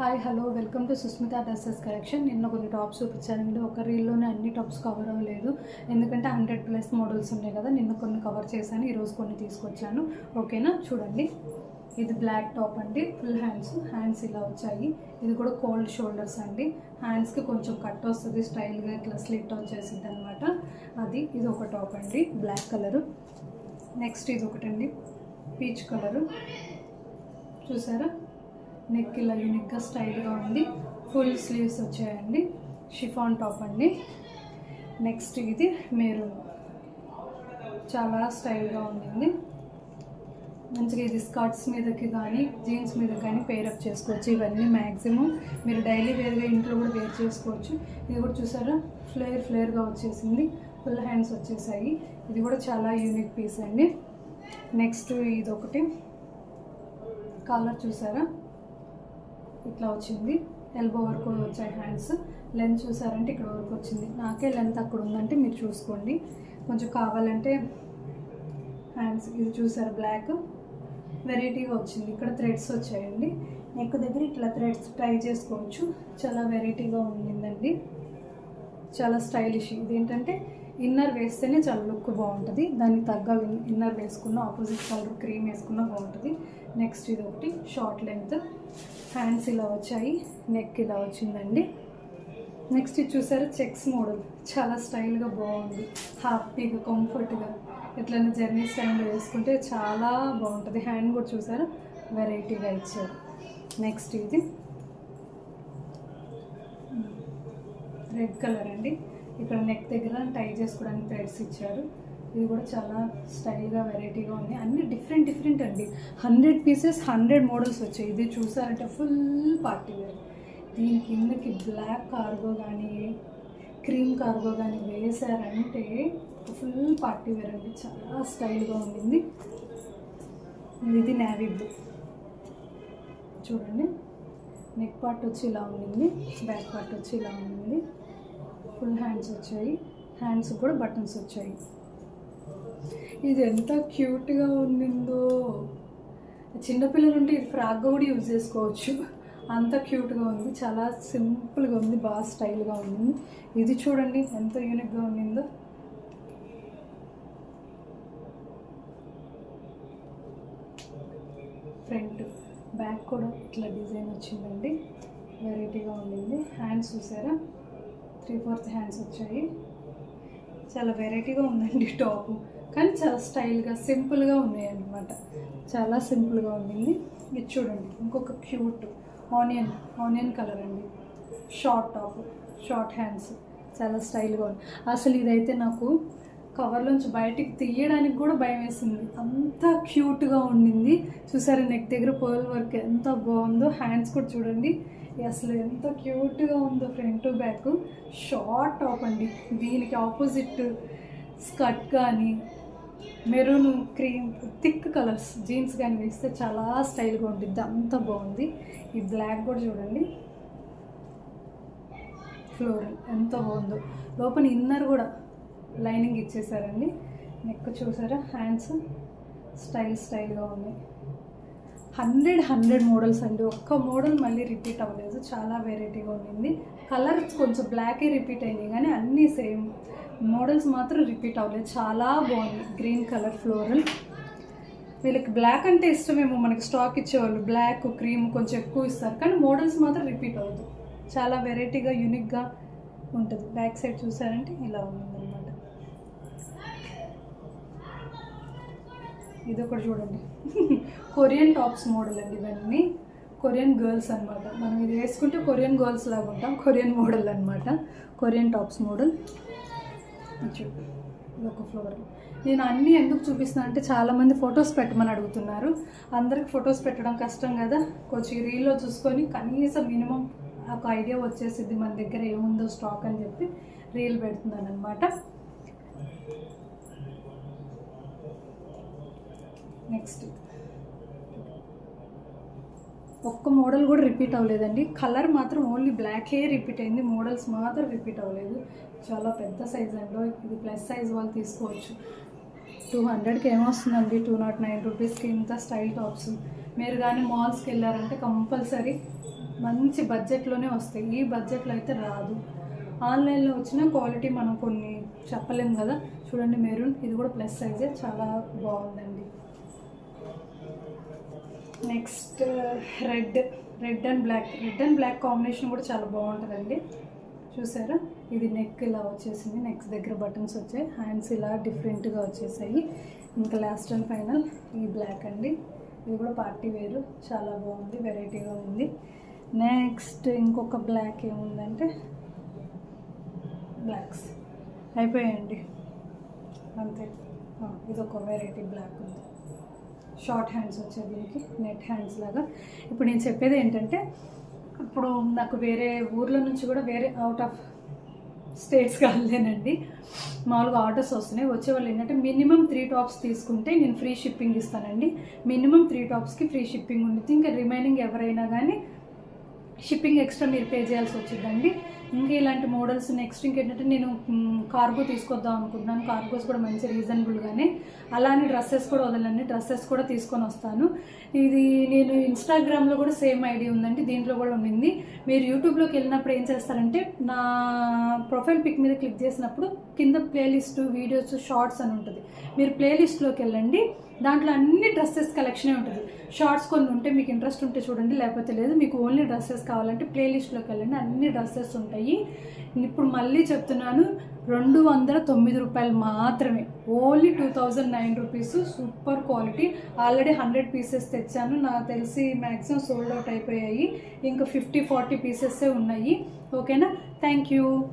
Hi hello welcome to Susmitha dresses collection నిన్న కొన్ని tops చూపించానండి ఒక రీల్లోనే అన్ని టాప్స్ కవర్ అవ్వలేదు. ఎందుకంటే హండ్రెడ్ ప్లస్ మోడల్స్ ఉన్నాయి కదా నిన్న కొన్ని కవర్ చేశాను ఈరోజు కొన్ని తీసుకొచ్చాను. ఓకేనా చూడండి. ఇది బ్లాక్ టాప్ అండి. ఫుల్ హ్యాండ్స్ హ్యాండ్స్ ఇలా వచ్చాయి. ఇది కూడా కోల్డ్ షోల్డర్స్ అండి. హ్యాండ్స్కి కొంచెం కట్ వస్తుంది స్టైల్గా ఇట్లా స్లిట్ వచ్చేసింది అనమాట అది ఇది ఒక టాప్ అండి. బ్లాక్ కలరు నెక్స్ట్ ఇది ఒకటండి. పీచ్ కలరు చూసారా? నెక్ ఇలా యూనిక్గా స్టైల్గా ఉంది ఫుల్ స్లీవ్స్ వచ్చాయండి. షిఫాన్ టాప్ అండి. నెక్స్ట్ ఇది మెరూన్ చాలా స్టైల్గా ఉండింది మంచిగా ఇది స్కర్ట్స్ మీదకి కానీ జీన్స్ మీద కానీ పేరప్ చేసుకోవచ్చు. ఇవన్నీ మ్యాక్సిమం మీరు డైలీ వేర్గా ఇంట్లో కూడా వేర్ చేసుకోవచ్చు. ఇది కూడా చూసారా? ఫ్లేర్ ఫ్లేర్గా వచ్చేసింది. ఫుల్ హ్యాండ్స్ వచ్చేసాయి. ఇది కూడా చాలా యూనిక్ పీస్ అండి. నెక్స్ట్ ఇది ఒకటి. కలర్ చూసారా? ఇట్లా వచ్చింది. ఎల్బో వరకు వచ్చాయి హ్యాండ్స్ లెంత్ చూసారంటే ఇక్కడ వరకు వచ్చింది. నాకే లెంత్ అక్కడ ఉందంటే మీరు చూసుకోండి. కొంచెం కావాలంటే హ్యాండ్స్ ఇది చూసారు బ్లాక్ వెరైటీగా వచ్చింది. ఇక్కడ థ్రెడ్స్ వచ్చాయండి. నెక్ దగ్గర ఇట్లా థ్రెడ్స్ ట్రై చేసుకోవచ్చు. చాలా వెరైటీగా ఉండిందండి. చాలా స్టైలిష్ ఇదేంటంటే ఇన్నర్ వేస్తేనే చాలా లుక్ బాగుంటుంది. దానికి తగ్గ ఇన్నర్ వేసుకున్న ఆపోజిట్ కలర్ క్రీమ్ వేసుకున్న బాగుంటుంది. నెక్స్ట్ ఇది ఒకటి షార్ట్ లెంగ్త్. హ్యాండ్స్ ఇలా వచ్చాయి. నెక్ ఇలా వచ్చిందండి. నెక్స్ట్ ఇది చూసారు? Checks model. చాలా స్టైల్గా బాగుంది. హ్యాపీగా కంఫర్ట్గా. ఎట్లైనా జర్నీ టైంలో వేసుకుంటే చాలా బాగుంటుంది. హ్యాండ్ కూడా చూసారు? వెరైటీగా ఇచ్చారు నెక్స్ట్ ఇది. రెడ్ కలర్ అండి. ఇక్కడ నెక్ దగ్గర టై చేసుకోవడానికి థ్రెడ్స్ ఇచ్చారు. ఇది కూడా చాలా స్టైల్గా వెరైటీగా ఉంది అన్ని డిఫరెంట్ డిఫరెంట్ అండి. హండ్రెడ్ పీసెస్ హండ్రెడ్ మోడల్స్ వచ్చాయి. ఇది చూసారంటే ఫుల్ పార్టీ వేర్ దీని కిందకి బ్లాక్ కార్గో కానీ క్రీమ్ కార్గో కానీ వేసారంటే ఫుల్ పార్టీ వేర్ అండి. చాలా స్టైల్గా ఉండింది. ఇది నావీ బ్లూ చూడండి. నెక్ పార్ట్ వచ్చి ఇలా ఉండింది. బ్యాక్ పార్ట్ వచ్చి ఇలా ఉండింది. ఫుల్ హ్యాండ్స్ వచ్చాయి. హ్యాండ్స్ కూడా బటన్స్ వచ్చాయి. ఇది ఎంత క్యూట్గా ఉండిందో. చిన్నపిల్లలు ఉంటే ఇది ఫ్రాక్గా కూడా యూజ్ చేసుకోవచ్చు. అంత క్యూట్గా ఉంది. చాలా సింపుల్గా ఉంది. బాగా స్టైల్గా ఉంది. ఇది చూడండి ఎంత యూనిక్గా ఉండిందో. ఫ్రంట్ బ్యాక్ కూడా ఇట్లా డిజైన్ వచ్చిందండి. వెరైటీగా ఉండింది. హ్యాండ్స్ చూసారా? త్రీ ఫోర్త్ హ్యాండ్స్ వచ్చాయి. చాలా వెరైటీగా ఉందండి టాప్. కానీ చాలా స్టైల్గా సింపుల్గా ఉన్నాయన్నమాట. చాలా సింపుల్గా ఉండింది. ఇది చూడండి ఇంకొక క్యూట్ ఆనియన్ ఆనియన్ కలర్ అండి. Short top short hands. చాలా స్టైల్గా ఉంది. అసలు ఇదైతే నాకు కవర్లోంచి బయటికి తీయడానికి కూడా భయం వేసింది. అంత క్యూట్గా ఉండింది. చూసారా నెక్ దగ్గర పర్ల్ వర్క్ ఎంత బాగుందో. హ్యాండ్స్ కూడా చూడండి. అసలు ఎంత క్యూట్గా ఉందో ఫ్రంట్ బ్యాక్. షార్ట్ టాప్ అండి. దీనికి ఆపోజిట్ స్కర్ట్ కానీ maroon cream thick colours jeans కానీ వేస్తే చాలా స్టైల్గా ఉంటుంది అంత బాగుంది. ఈ బ్లాక్ కూడా చూడండి. ఫ్లోరల్ ఎంత బాగుందో. లోపల ఇన్నర్ కూడా లైనింగ్ ఇచ్చేసారండి. నెక్ చూసారా? హ్యాండ్స్ స్టైల్ స్టైల్గా ఉన్నాయి. హండ్రెడ్ హండ్రెడ్ మోడల్స్ అండి. ఒక్క మోడల్ మళ్ళీ రిపీట్ అవ్వలేదు. చాలా వెరైటీగా ఉండింది. కలర్స్ కొంచెం బ్లాకే రిపీట్ అయినాయి కానీ అన్నీ సేమ్ మోడల్స్ మాత్రం రిపీట్ అవ్వలేదు. చాలా బాగుంది. గ్రీన్ కలర్ ఫ్లోరల్ వీళ్ళకి బ్లాక్ అంటే ఇష్టమేమో. మనకి స్టాక్ ఇచ్చేవాళ్ళు బ్లాక్ క్రీమ్ కొంచెం ఎక్కువ ఇస్తారు. కానీ మోడల్స్ మాత్రం రిపీట్ అవ్వదు. చాలా వెరైటీగా యూనిక్గా ఉంటుంది. బ్యాక్ సైడ్ చూసారంటే ఇలా ఉంది. ఇది ఒకటి చూడండి. కొరియన్ టాప్స్ మోడల్ అండి ఇవన్నీ. కొరియన్ గర్ల్స్ అనమాట మనం ఇది వేసుకుంటే కొరియన్ గర్ల్స్ లాగా ఉంటాం. కొరియన్ మోడల్ అనమాట కొరియన్ టాప్స్ మోడల్ ఒక ఫ్లోర్ నేను అన్నీ ఎందుకు చూపిస్తున్నా అంటే చాలామంది ఫొటోస్ పెట్టమని అడుగుతున్నారు. అందరికి ఫొటోస్ పెట్టడం కష్టం కదా. కొంచెం రీల్లో చూసుకొని కనీసం మినిమం ఒక ఐడియా వచ్చేసింది మన దగ్గర ఏముందో స్టాక్ అని చెప్పి రీల్ పెడుతున్నాను అనమాట నెక్స్ట్ ఒక్క మోడల్ కూడా రిపీట్ అవ్వలేదండి. కలర్ మాత్రం ఓన్లీ బ్లాకే రిపీట్ అయింది. మోడల్స్ మాత్రం రిపీట్ అవ్వలేదు. చాలా పెద్ద సైజ్ అండి ఇది ప్లస్ సైజ్ వాళ్ళు తీసుకోవచ్చు. టూ హండ్రెడ్కి ఏమొస్తుందండి టూ నాట్ నైన్ రూపీస్కి ఇంత స్టైల్ టాప్స్ మీరు కానీ మాల్స్కి వెళ్ళారంటే కంపల్సరీ మంచి బడ్జెట్లోనే వస్తాయి. ఈ బడ్జెట్లో అయితే రాదు. ఆన్లైన్లో వచ్చిన క్వాలిటీ మనం కొన్ని చెప్పలేము కదా. చూడండి మెరూన్. ఇది కూడా ప్లస్ సైజే చాలా బాగుందండి. Next red red and black. Red and black combination కూడా చాలా బాగుంటుందండి. చూసారా? ఇది నెక్ ఇలా వచ్చేసింది. నెక్స్ దగ్గర బటన్స్ వచ్చాయి. హ్యాండ్స్ ఇలా డిఫరెంట్గా వచ్చేసాయి. ఇంకా లాస్ట్ అండ్ ఫైనల్ ఈ బ్లాక్ అండి. ఇది కూడా పార్టీ వేరు. చాలా బాగుంది. వెరైటీగా ఉంది. నెక్స్ట్ ఇంకొక బ్లాక్ ఏముందంటే బ్లాక్స్. అయిపోయాయండి. అంతే. ఇది ఒక వెరైటీ బ్లాక్ ఉంది. షార్ట్ హ్యాండ్స్ వచ్చాయి దీనికి నెట్ హ్యాండ్స్ లాగా. ఇప్పుడు నేను చెప్పేది ఏంటంటే ఇప్పుడు నాకు వేరే ఊర్ల నుంచి కూడా వేరే అవుట్ ఆఫ్ స్టేట్స్ కాలేనండి మామూలుగా ఆర్డర్స్ వస్తున్నాయి. వచ్చే వాళ్ళు ఏంటంటే మినిమం త్రీ టాప్స్ తీసుకుంటే నేను ఫ్రీ షిప్పింగ్ ఇస్తానండి. మినిమం త్రీ టాప్స్కి ఫ్రీ షిప్పింగ్ ఉంటుంది. ఇంకా రిమైనింగ్ ఎవరైనా కానీ షిప్పింగ్ ఎక్స్ట్రా మీరు పే చేయాల్సి వచ్చిందండి ఇంకా ఇలాంటి మోడల్స్ నెక్స్ట్ ఇంకేంటంటే నేను కార్గో తీసుకొద్దాం అనుకుంటున్నాను. కార్గోస్ కూడా మంచి రీజనబుల్గానే అలానే డ్రెస్సెస్ కూడా వదలండి. డ్రెస్సెస్ కూడా తీసుకొని వస్తాను. ఇది నేను ఇన్స్టాగ్రామ్లో కూడా సేమ్ ఐడి ఉందండి. దీంట్లో కూడా ఉండింది. మీరు యూట్యూబ్లోకి వెళ్ళినప్పుడు ఏం చేస్తారంటే నా ప్రొఫైల్ పిక్ మీద క్లిక్ చేసినప్పుడు కింద ప్లేలిస్ట్ వీడియోస్ షార్ట్స్ అని ఉంటుంది. మీరు ప్లేలిస్ట్లోకి వెళ్ళండి. దాంట్లో అన్ని డ్రెస్సెస్ కలెక్షనే ఉంటుంది. షార్ట్స్ కొన్ని ఉంటే మీకు ఇంట్రెస్ట్ ఉంటే చూడండి. లేకపోతే లేదు మీకు ఓన్లీ డ్రెస్సెస్ కావాలంటే ప్లేలిస్ట్లోకి వెళ్ళండి. అన్ని డ్రెస్సెస్ ఉంటాయి. ఉంటాయి ఇప్పుడు మళ్ళీ చెప్తున్నాను రెండు వందల తొమ్మిది రూపాయలు మాత్రమే. Only two thousand nine rupees. Super quality. Already hundred pieces తెచ్చాను. నాకు తెలిసి మ్యాక్సిమం సోల్డ్ అవుట్ అయిపోయాయి. ఇంకా ఫిఫ్టీ ఫార్టీ పీసెస్సే ఉన్నాయి. ఓకేనా? Thank you.